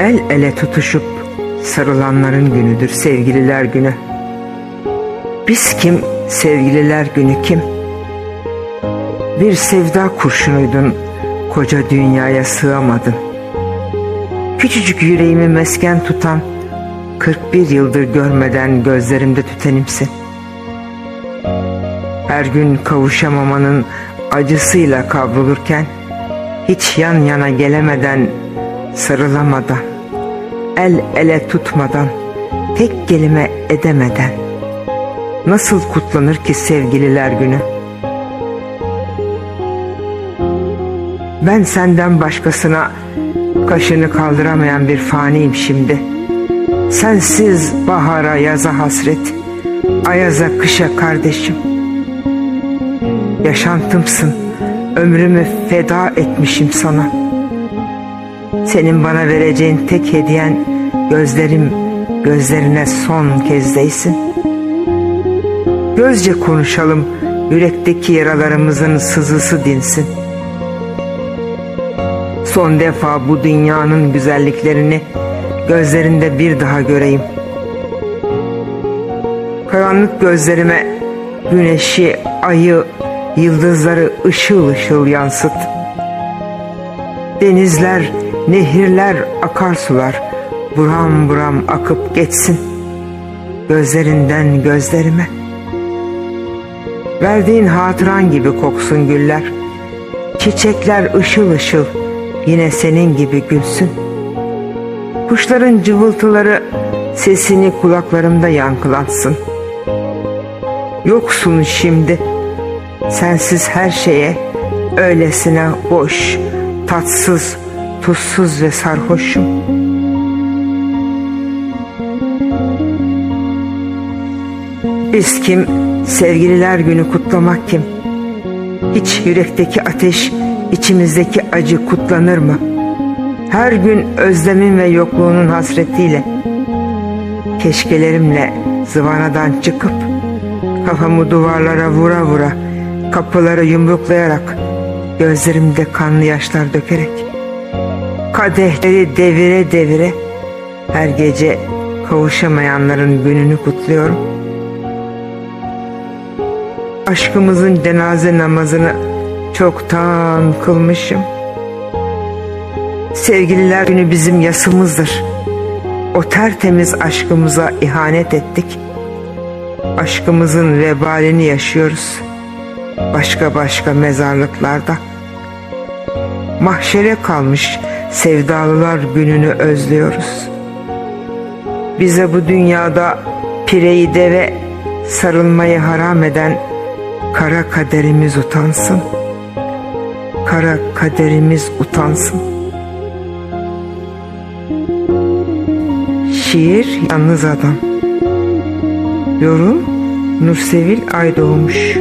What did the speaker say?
El ele tutuşup sarılanların günüdür sevgililer günü. Biz kim, sevgililer günü kim? Bir sevda kurşunuydun, koca dünyaya sığamadın. Küçücük yüreğimi mesken tutan, 41 yıldır görmeden gözlerimde tütenimsin. Her gün kavuşamamanın acısıyla kavrulurken, hiç yan yana gelemeden, sarılamadan, el ele tutmadan, tek kelime edemeden, nasıl kutlanır ki sevgililer günü? Ben senden başkasına kaşını kaldıramayan bir faniyim şimdi. Sensiz bahara yaza hasret, ayaza kışa kardeşim. Yaşantımsın, ömrümü feda etmişim sana. Senin bana vereceğin tek hediyen gözlerim gözlerine son kez değsin. Gözce konuşalım, yürekteki yaralarımızın sızısı dinsin. Son defa bu dünyanın güzelliklerini gözlerinde bir daha göreyim. Karanlık gözlerime güneşi, ayı, yıldızları ışıl ışıl yansıt. Denizler, nehirler, akarsular buram buram akıp geçsin. Gözlerinden gözlerime. Verdiğin hatıran gibi koksun güller. Çiçekler ışıl ışıl yine senin gibi gülsün. Kuşların cıvıltıları sesini kulaklarımda yankılatsın. Yoksun şimdi, sensiz her şeye öylesine boş, tatsız, tuzsuz ve sarhoşum. Biz kim, sevgililer günü kutlamak kim? Hiç yürekteki ateş, içimizdeki acı kutlanır mı? Her gün özlemin ve yokluğunun hasretiyle, keşkelerimle zıvanadan çıkıp, kafamı duvarlara vura vura, kapıları yumruklayarak, gözlerimde kanlı yaşlar dökerek, kadehleri devire devire, her gece kavuşamayanların gününü kutluyorum. Aşkımızın cenaze namazını çoktan kılmışım. Sevgililer günü bizim yasımızdır. O tertemiz aşkımıza ihanet ettik. Aşkımızın vebalini yaşıyoruz. Başka başka mezarlıklarda. Mahşere kalmış sevdalılar gününü özlüyoruz. Bize bu dünyada pireyi deve sarılmayı haram eden kara kaderimiz utansın. Kara kaderimiz utansın. Şiir Yalnız Adam Yorum Nursevil Aydoğmuş